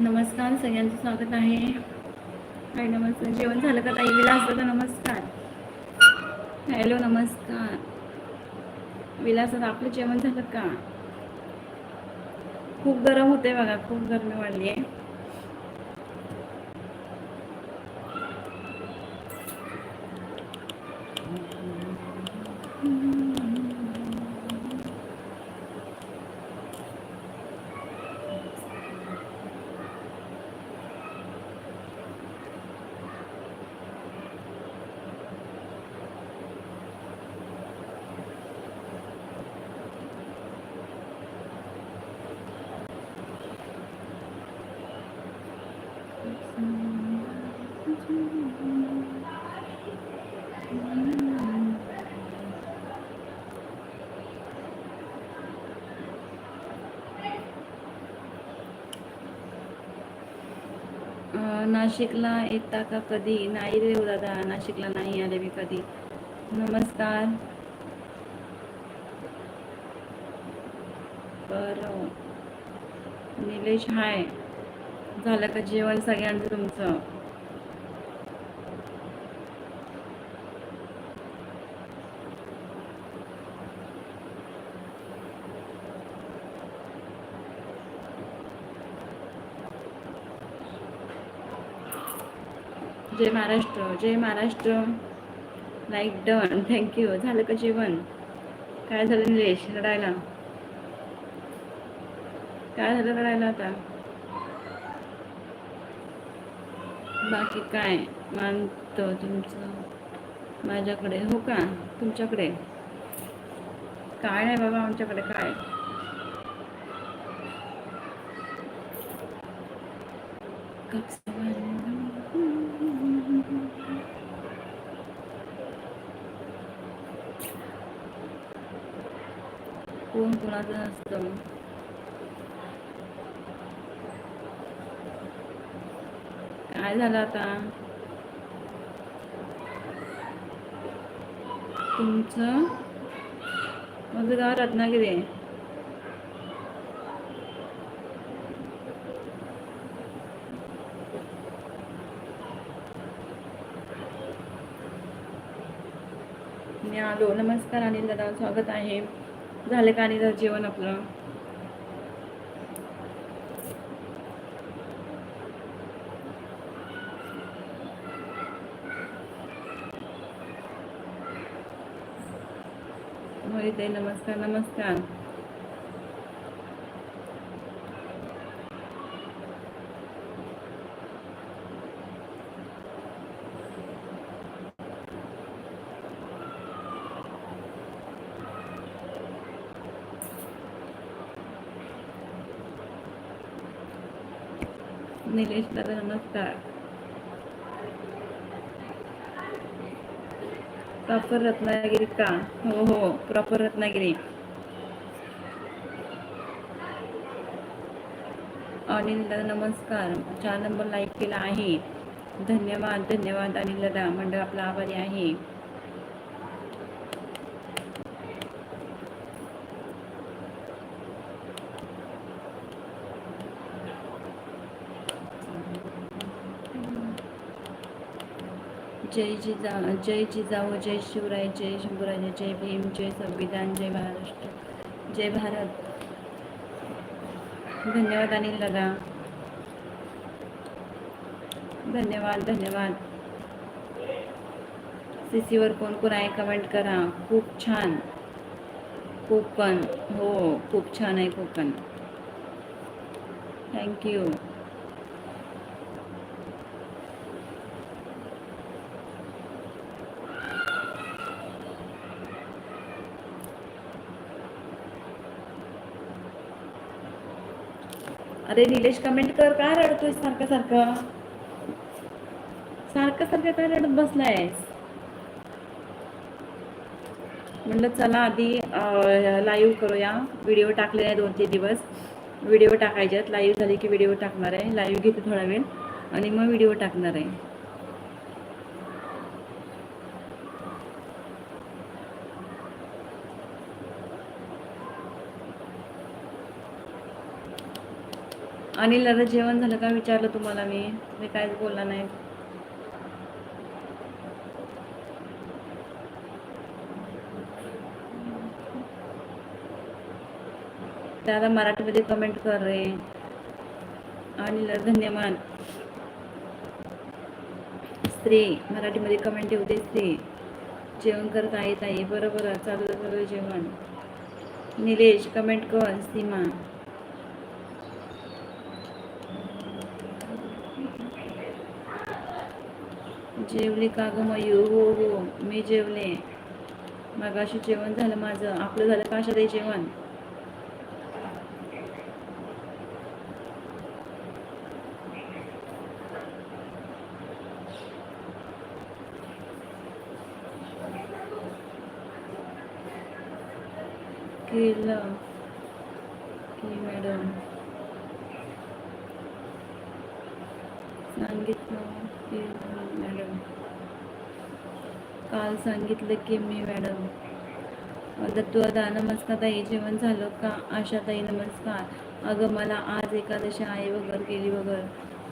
नमस्कार सगळ्यांचं स्वागत आहे. हाय नमस्कार? जेवण झालं का ताई? विलास दादा नमस्कार. हॅलो नमस्कार. विलास दादा आपलं जेवण झालं का? खूप गरम होते बघा खूप गरमी वाढली आहे नाशिकला येता का कधी? नाही रे हो दादा नाशिकला नाही आले मी कधी. नमस्कार. बरं. निलेश हाय. झालं का जेवण सगळ्यांचं तुमचं? जय महाराष्ट्र जय Maharashtra. Like done thank you झालं का जेवण? काय झालं निलेश रडायला? काय झालं रडायला आता? बाकी काय? मानतो तुमचं? माझ्याकडे हो का? तुमच्याकडे? काय नाही बाबा आमच्याकडे? काय कोण कोणाचं नसतं काय झालं आता? तुमचं? माझं गाव रत्नागिरी आहे. मी आलो. नमस्कार अनिल दादा. स्वागत आहे. झालं का आणि जेवण आपलं? मोहिते नमस्कार नमस्कार निलेश दादा नमस्कार. प्रॉपर रत्नागिरी का? हो हो प्रॉपर रत्नागिरी. अनिल दादा नमस्कार. चार नंबर लाईक केला आहे. धन्यवाद धन्यवाद अनिल दादा मंडळ आपला आभारी आहे. जय जिजा जय जिजाऊ जय शिवराय जय शंभूराजे जय भीम जय संविधान जय महाराष्ट्र जय भारत. धन्यवाद अनिल दादा. धन्यवाद धन्यवाद. सीसीवर कोण कोण आहे? कमेंट करा. खूप छान. कोकण. हो खूप छान आहे कोकण. थँक्यू अरे निलेश कमेंट कर. काय रडतोय सारखं सारखं? सारखं सारखं काय रडत बसलाय म्हणलं चला आधी लाईव्ह करूया. व्हिडिओ टाकले नाही दोन तीन दिवस. व्हिडिओ टाकायचे आहेत लाईव्ह झाली की व्हिडिओ टाकणार आहे. लाईव्ह घेते थोडा वेळ. आणि मग व्हिडिओ टाकणार आहे. अनिल दादा जेवण झालं का विचारलं तुम्हाला मी? तुम्ही काहीच बोलला नाही. दादा मराठीमध्ये कमेंट कर रे. अनिल धन्यवाद. स्त्री मराठीमध्ये कमेंट येऊ दे स्त्री. जेवण करत आहे ताई. बरं बरं चालू चालू जेवण. निलेश कमेंट कर. सीमा. जेवली का ग मयू? हो हो मी जेवले. मगाशी जेवण झालं माझं. आपलं झालं का आशाताई जेवण केलं की मॅडम सांगितलं की मॅडम काल की मी मॅडम दत्तू दादा नमस्कार ताई जेवण झालं का? आशा ताई नमस्कार. अगं मला आज एकादशी आहे वगैरे केली वगैरे.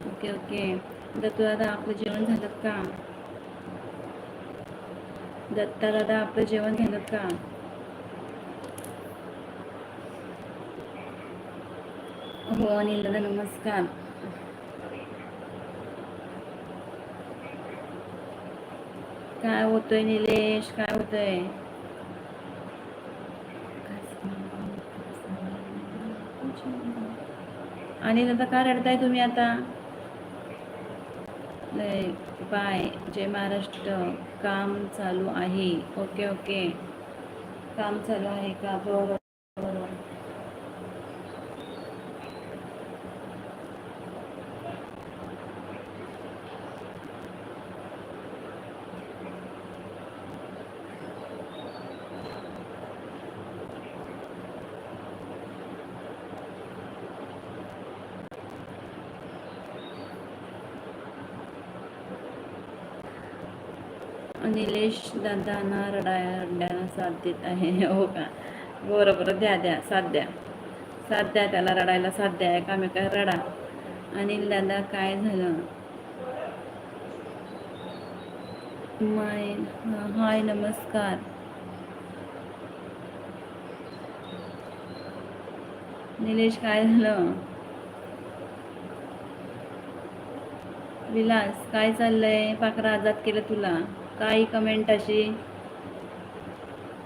Okay okay. दत्तू दादा आपलं जेवण झालं का? दत्ता दादा आपलं जेवण झालं का? हो अनिल दादा नमस्कार. काय होतंय निलेश? काय होतंय? आणि आता का रडताय तुम्ही आता? बाय जय महाराष्ट्र. काम चालू आहे. Okay okay. काम चालू आहे का? बरं. निलेश दादांना रडाया रडण्याला साथ देत आहे. हो का? बरं बरं. द्या द्या. साथ द्या. साथ द्या त्याला. रडायला साथ द्या. एकामेका रडा. अनिल दादा काय झालं? माय हाय नमस्कार. निलेश काय झालं? विलास काय चाललंय? पाखरा आजाद केलं तुला? काही कमेंट अशी.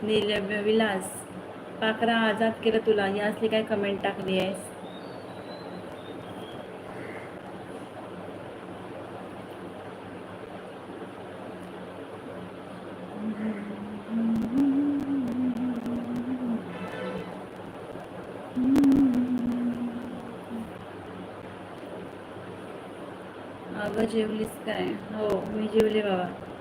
नील विलास पाखरा आजाद केलं तुला? ही असली काय कमेंट टाकली आहेस? अगं जेवलीस काय? हो मी जेवले बाबा.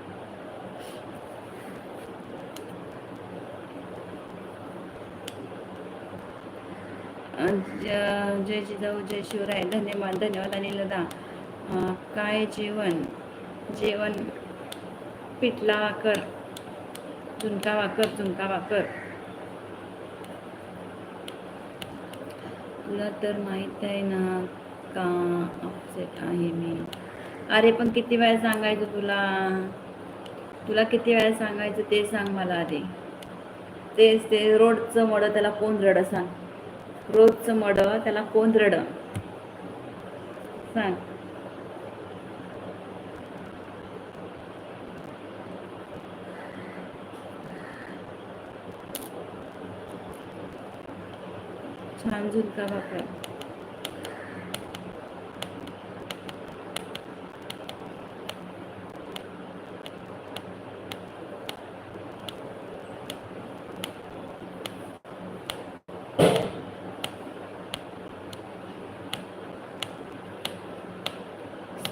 जय जिजाऊ जय शिवराय धन्यवाद धन्यवाद आणि लदा काय जेवण? जेवण पिठला वाकर. झुणका वाकर झुणका वाकर. तुला तर माहीत आहे ना का अपसेट आहे मी? अरे पण किती वेळा सांगायचं तुला? तुला किती वेळा सांगायचं ते सांग मला आधी. तेच ते रोडचं मड त्याला कोण रडं सांग. रोजचं मड त्याला कोण रड सांग. छान झुलका भाकर.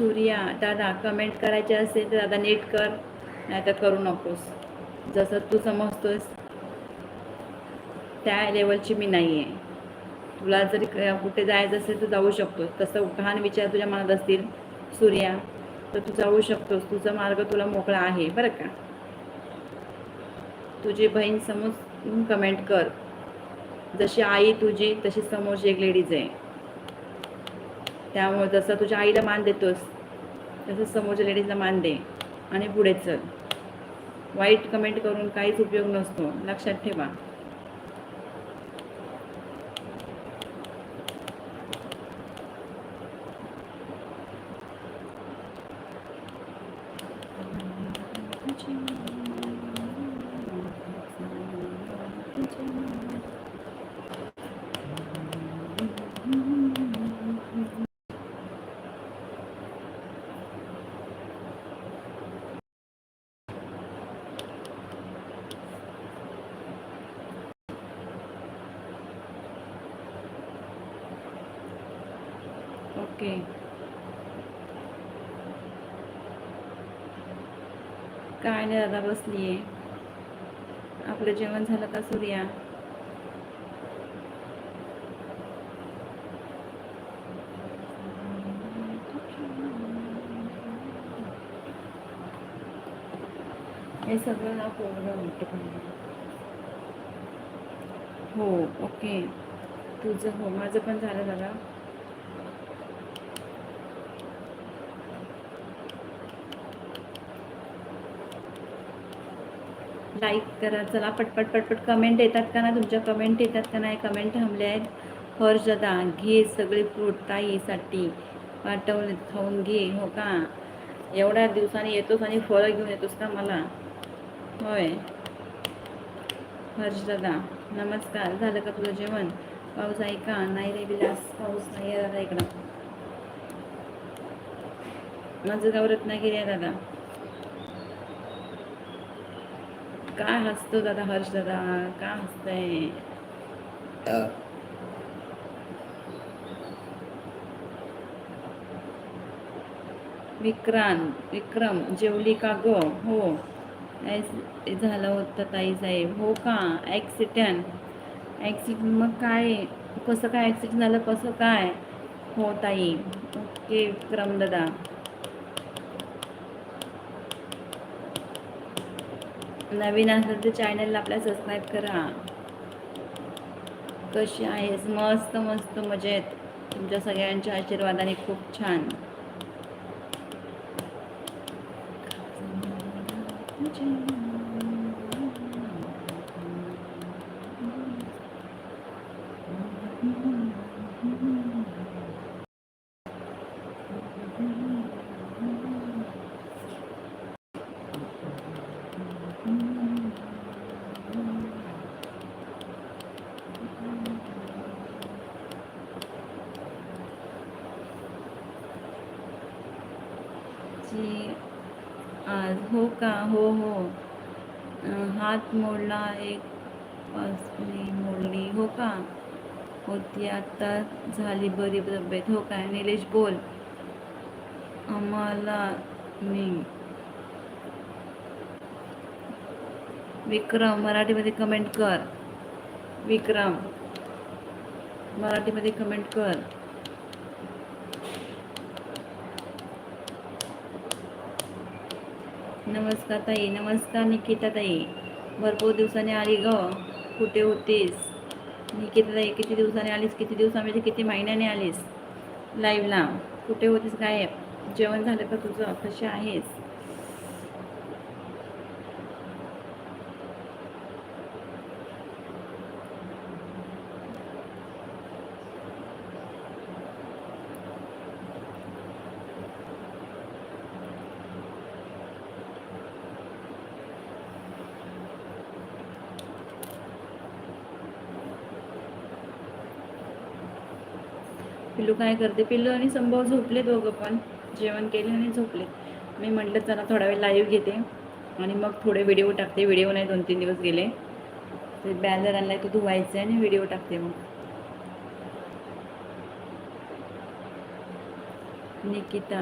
सूर्या दादा कमेंट करायचे असेल तर दादा नीट कर नाही तर करू नकोस. जसं तू समजतोस त्या लेवलची मी नाही आहे तुला जरी कुठे जायचं असेल तर जाऊ शकतोस. तसं घाण विचार तुझ्या मनात असतील सूर्या तर तू जाऊ शकतोस. तुझा मार्ग तुला मोकळा आहे बरं का? तुझी बहीण समोर कमेंट कर. जशी आई तुझी तशी समोरची एक लेडीज आहे. त्यामुळे जसं तुझ्या आईला मान देतोस तसं समोरच्या लेडीजला मान दे. आणि पुढे चल. वाईट कमेंट करून काहीच उपयोग नसतो. लक्षात ठेवा. ओके काय नाही दादा बसली आहे आपलं जेवण झालं का सूर्या? हे सगळं ना हो ओके. तुझं हो माझं पण झालं दादा लाईक करा. चला पटपट पटपट कमेंट येतात का ना? तुमच्या कमेंट येतात का नाही? कमेंट थांबले आहेत. हर्ष दादा घे सगळे फ्रूट ताईसाठी पाठवले खाऊन घे हो का? एवढ्या दिवसांनी येतोस आणि फळं घेऊन येतोस का मला? होय. हर्ष दादा नमस्कार. झालं का तुझं जेवण? पाऊस आहे का? नाही रे विलास पाऊस नाही आहे दादा इकडं. माझं गाव रत्नागिरी आहे दादा. काय हसतो दादा हर्ष दादा? काय हसताय? विक्रांत विक्रम जेवली का ग हो. झालं होतं ताई साहेब हो का? ॲक्सिडेंट ॲक्सिडेंट मग काय? कसं काय ॲक्सिडेंट झालं? कसं काय? हो ताई. ओके विक्रम दादा. नवीन असेल तर चॅनलला आपल्या सबस्क्राईब करा. कशी आहेस? मस्त मस्त मजेत. तुमच्या सगळ्यांच्या आशीर्वादाने खूप छान जी आज हो का हो हो अं, हात मोडला एक पासली मोडली. हो का? होती आता झाली बरी तब्येत. हो काय? निलेश बोल. आम्हाला मी विक्रम मराठीमध्ये कमेंट कर. विक्रम मराठीमध्ये कमेंट कर. नमस्कार ताई. नमस्कार निकिता ताई भरपूर दिवसांनी आली ग. कुठे होतीस? मी ताई किती दिवसांनी आलीस? किती दिवसा म्हणजे किती महिन्याने आलीस? लाईव्हला कुठे होतीस गायब? जेवण झालं का तुझं? कशी आहेस? पिल्लू काय करते? पिल्लू आणि संभव झोपले दोघं पण. जेवण केले आणि झोपले. मी म्हटलं चला थोडा वेळ लाईव्ह घेते. आणि मग थोडे व्हिडिओ टाकते. व्हिडिओ नाही दोन तीन दिवस गेले. ते बॅनर आणलाय तो धुवायचा आहे आणि व्हिडिओ टाकते मग. निकिता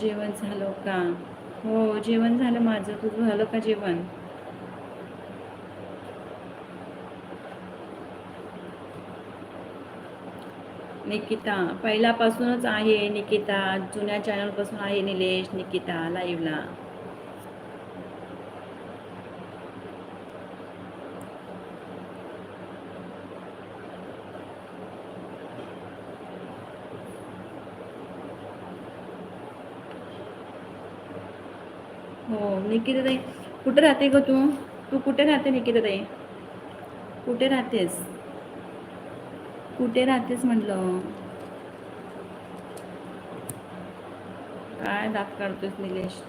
जेवण झालं का? हो जेवण झालं माझं. तुझं झालं का जेवण? निकिता पहिल्यापासूनच आहे निकिता. जुन्या चॅनलपासून आहे निलेश निकिता लाईव्हला हो निकिता ताई कुठे राहते ग तू? तू कुठे राहते निकिता ताई कुठे राहतेस? कुठे राहतेस म्हटलं? काय दात काढतोस निलेश?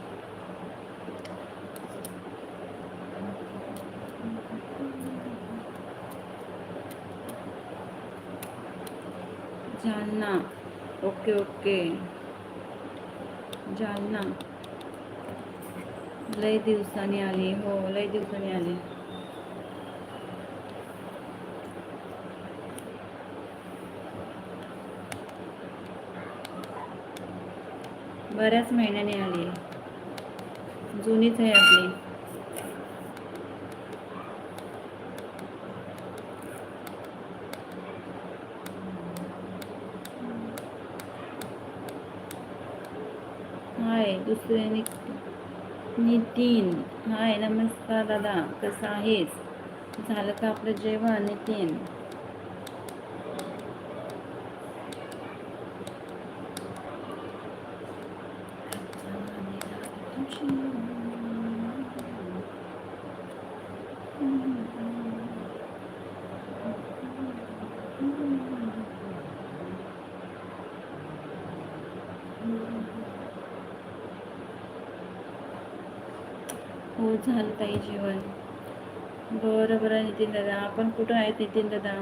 जालना. Okay okay. जालना. लय दिवसांनी आली. हो लय दिवसांनी आली. बऱ्याच महिन्याने आली. जुनीच आहे आपली. हाय दुसरे नि नितीन. हाय नमस्कार दादा. कसा आहेस? झालं का आपलं जेवण नितीन हो झालं ताई जेवण बरं बरं नितीन दादा आपण कुठं आहे नितीन दादा?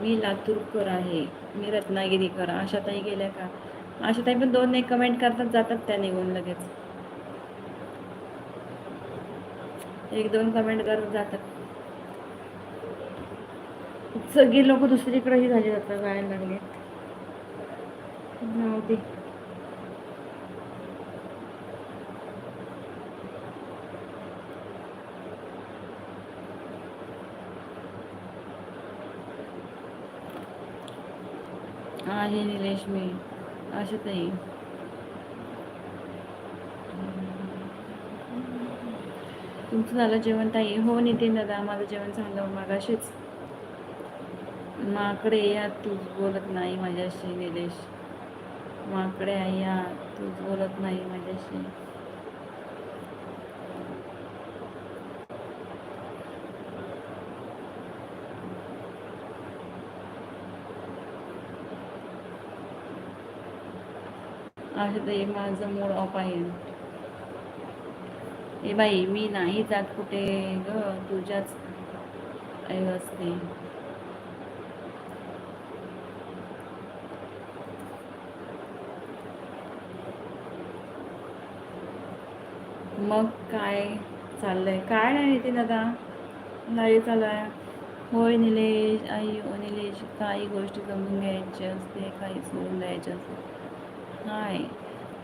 मी लातूरकर आहे. मी रत्नागिरीकर. आशाताई गेल्या का? आशाताई पण दोन एक कमेंट करतात जातात त्या निघून लगेच. एक दोन कमेंट करत जातात. सगळी लोक दुसरीकडेही झाली जातात जायला लागले नव्हती आहे आशाताई तुमचं झालं जेवण ताई? हो नितीन दादा माझं जेवण झालं. मागाशीच माकडे या तूच बोलत नाही माझ्याशी निलेश. माकडे आहे या तूच बोलत नाही माझ्याशी. असं ते माझं मूड ऑफ आहे. ए बाई मी नाही जात कुठे ग? तुझ्याच असते. मग काय चाललंय? काय नाही नितीन दादा. नाही चालू आहे होय निलेश आई ओ निलेश काही गोष्टी समजून घ्यायची असते काही सोडून द्यायचे असते. हाय.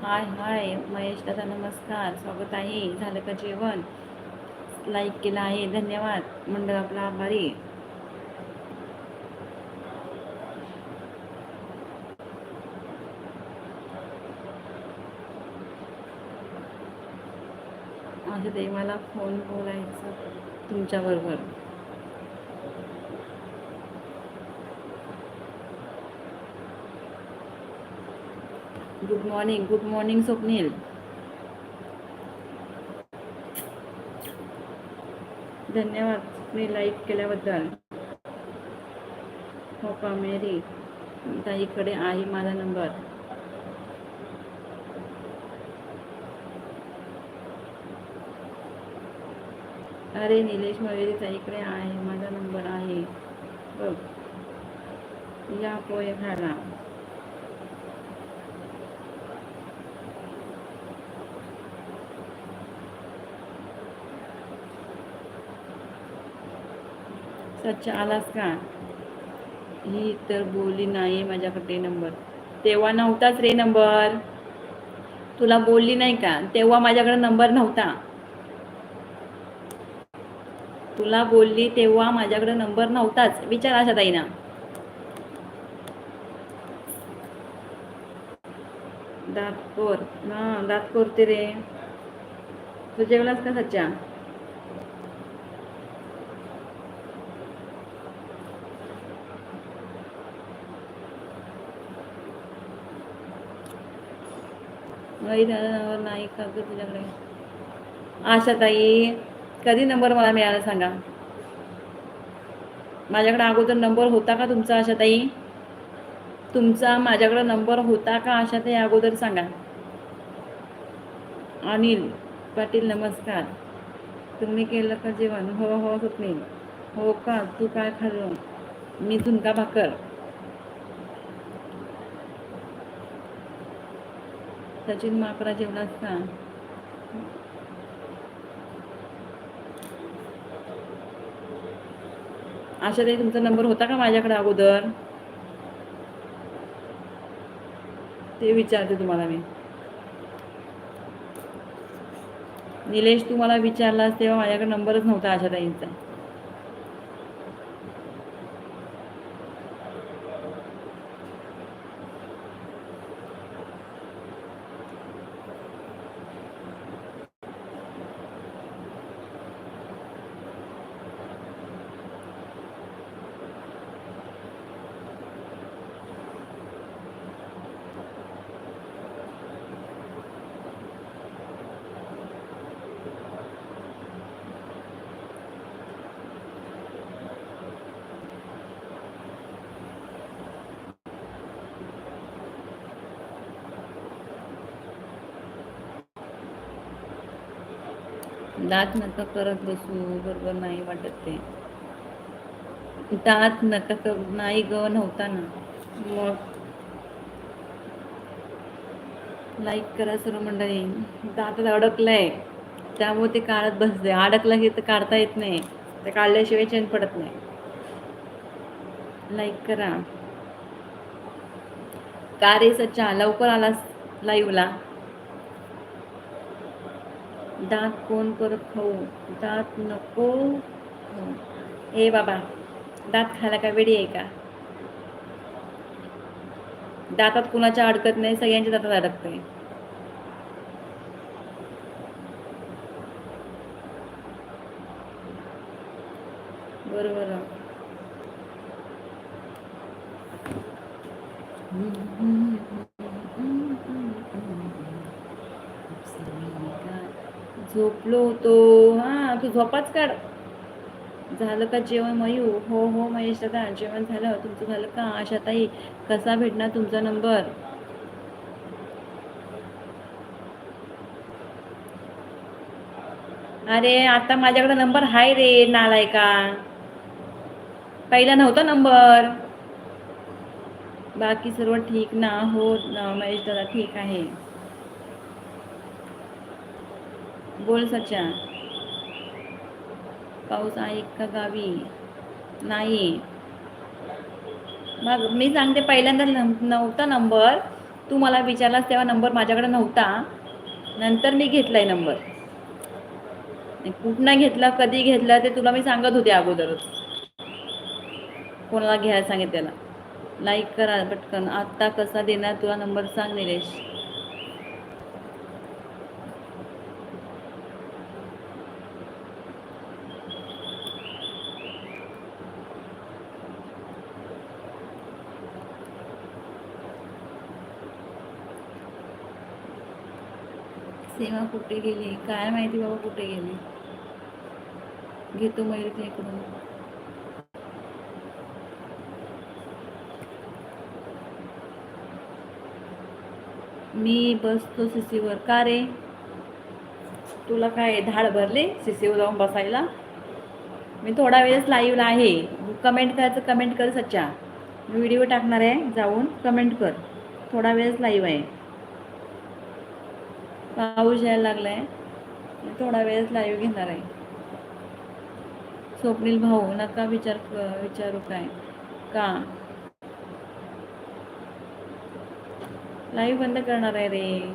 हाय हाय महेश दादा नमस्कार. स्वागत आहे. झालं का जेवण? लाईक केलं आहे. धन्यवाद. मंडळ आपला आभारी. माझ्या देवाला मला फोन बोलायचं तुमच्याबरोबर. Good morning good morning Swapnil धन्यवाद मी लाईक केल्याबद्दल. हो मेरी ताईकडे आहे माझा नंबर अरे निलेश मवेरी ताईकडे आहे माझा नंबर आहे. बघ. या पोहे खायला. सच्चा आलास का? ही तर बोलली नाही माझ्याकडे नंबर. तेव्हा नव्हताच रे नंबर. तुला बोलली नाही का? तेव्हा माझ्याकडे नंबर नव्हता. तुला बोलली तेव्हा माझ्याकडे नंबर नव्हताच. विचार आशा ताईना. दातकोर हा दात ते रे. तू जेवलास का सच्चा? नाही नाही का ग तुझ्याकडे? आशाताई कधी नंबर मला मिळाला सांगा? माझ्याकडे अगोदर नंबर होता का तुमचा आशाताई? तुमचा माझ्याकडे नंबर होता का आशाताई अगोदर सांगा. अनिल पाटील नमस्कार. तुम्ही केलं का जेवण? हो हो स्वप्नील हो का? तू काय खाल्लं? मी झुणका भाकर. सचिन माकरा जेवला असता. आशा ताई तुमचा नंबर होता का माझ्याकडे अगोदर? ते विचारते तुम्हाला मी. निलेश तू मला विचारलास तेव्हा माझ्याकडे नंबरच नव्हता आशा दात नका करत बसू बरोबर नाही वाटत ते. दात नका कर नाही ग नव्हता ना मग लाईक करा सर्व मंडळी. दातात अडकलंय. त्यामुळे ते काढत बसते अडकलं की तर काढता येत नाही. ते काढल्याशिवाय चेन पडत नाही. लाईक करा. का रे सच्चा? लवकर आलास लाईव्हला दात कोण करत खाऊ? दात नको खाऊ. ए बाबा दात खायला का वेळी आहे का? दातात कुणाच्या अडकत नाही सगळ्यांच्या दातात अडकते बरोबर. झोपलो होतो हा तू झोपाच काढ. झालं का जेवण मयू? हो हो महेश दादा जेवण झालं. तुमचं झालं का? आशा ताई कसा भेटणार तुमचा नंबर? अरे आता माझ्याकडे नंबर हाय रे नालाय का पहिला नव्हता नंबर. बाकी सर्व ठीक ना? हो ना महेश दादा ठीक आहे. बोल सच्चा. पाऊस आहे का गावी? नाही. मग मी सांगते पहिल्यांदा नव्हता नंबर. तू मला विचारलास तेव्हा नंबर माझ्याकडे नव्हता. नंतर मी घेतलाय नंबर. कुठनं घेतला कधी घेतला ते तुला मी सांगत होते अगोदरच. कोणाला घ्यायला सांगितलेला? लाईक करा पटकन. आत्ता कसा देणार तुला नंबर सांग निलेश. तेव्हा कुठे गेली? काय माहिती बाबा कुठे गेली? घेतो मयूर इकडून. मी बसतो सिसीवर का रे? तुला काय धाड भरले सिसीवर जाऊन बसायला? मी थोडा वेळच लाईव्हला आहे. कमेंट करायचं कमेंट कर सच्चा. मी व्हिडिओ टाकणार आहे जाऊन कमेंट कर. थोडा वेळच लाईव्ह आहे. पाऊस यायला लागलाय. थोडा वेळच लाईव्ह घेणार आहे. स्वप्नील भाऊ नका विचार विचारू काय. का? लाईव्ह बंद करणार आहे रे.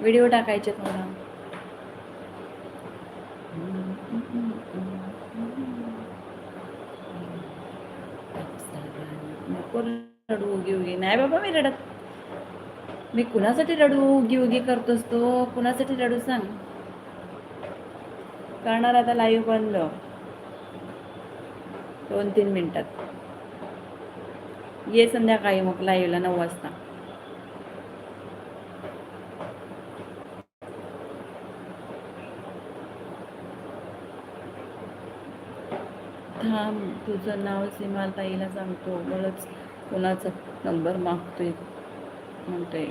व्हिडिओ टाकायचे तुम्हाला नको रडू उगी उगी. नाही बाबा मी रडत. मी कुणासाठी रडू उगी उगी करतोस तो? कुणासाठी रडू सांग? करणार आता लाईव्ह बंद दोन तीन मिनिटात. ये संध्याकाळी मग लाईव्हला नऊ वाजता. थांब तुझं नाव सीमाताईला सांगतो. बोलच कुणाचा नंबर मागतोय? म्हणतोय.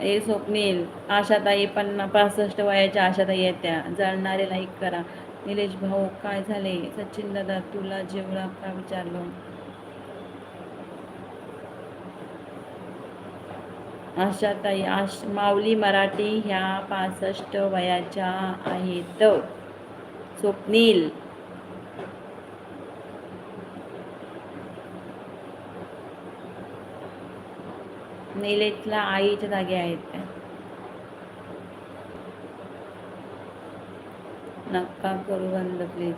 ए स्वप्नील आशाताई पन्ना पासष्ट वयाच्या आशाताई आहेत त्या. जळणारे लाईक करा. निलेश भाऊ काय झाले? सचिन दादा तुला जेवढा का विचारलं? आशाताई आश माऊली मराठी ह्या पासष्ट वयाच्या आहेत. स्वप्नील निलेशला आईच्या जागे आहेत त्या. नका करू बंद प्लीज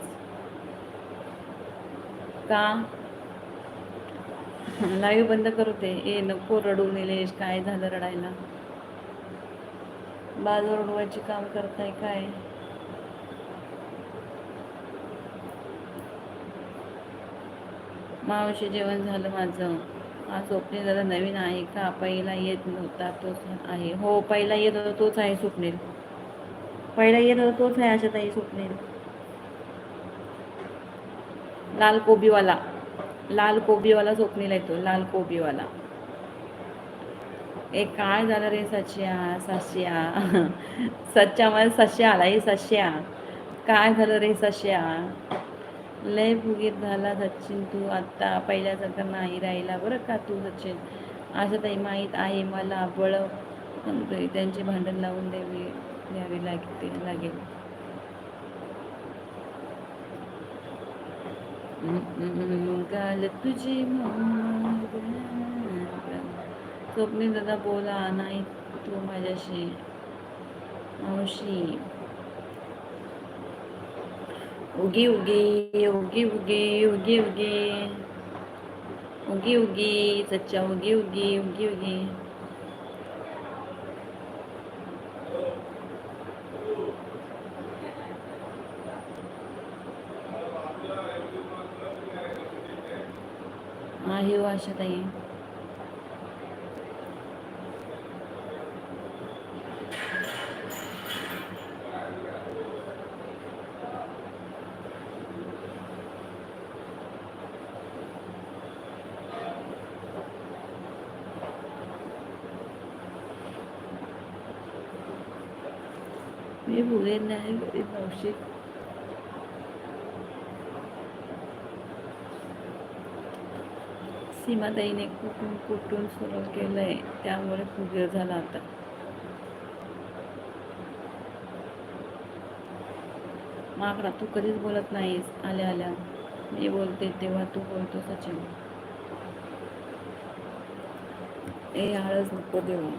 का? लाईव्ह बंद करू ते ए नको रडू निलेश. काय झालं रडायला? बाजू रडवायची काम करताय काय? मावशी जेवण झालं माझं. हा स्वप्नील दादा नवीन आहे का? पहिला येत नव्हता तोच आहे. हो पहिला येत होता तोच आहे स्वप्नील. पहिला येत होता तोच आहे अशा ताई स्वप्नील. लाल कोबीवाला. लाल कोबीवाला स्वप्नील येतो लाल कोबीवाला. ए काय झालं रे सच्या? सश्या सच्च्या मला म्हणजे सश्या आला हे सश्या काय झालं रे सश्या लय फुगीत झाला सचिन तू. आत्ता पहिल्यासारखा नाही राहिला बरं का तू सचिन. असं ताई माहीत आहे मला बळ. त्यांचे भांडण लावून द्यावी द्यावी लागते लागेल. गाल तुझी स्वप्नील दादा बोला नाही तू माझ्याशी. मावशी. उगी उगी उगी उगी उगी उगी. उगी उगी सच्चा उगी उगी उगी उगी. आहे हो आशाताई. मी बोलेन नाही घरी मावशी सीमाताईने कुठून कुठून सुरू केलंय त्यामुळे फुगीर झाला आता. माकडा तू कधीच बोलत नाहीस. आल्या आल्या. मी बोलते तेव्हा तू बोलतो सचिन. ए आळस नको देऊ.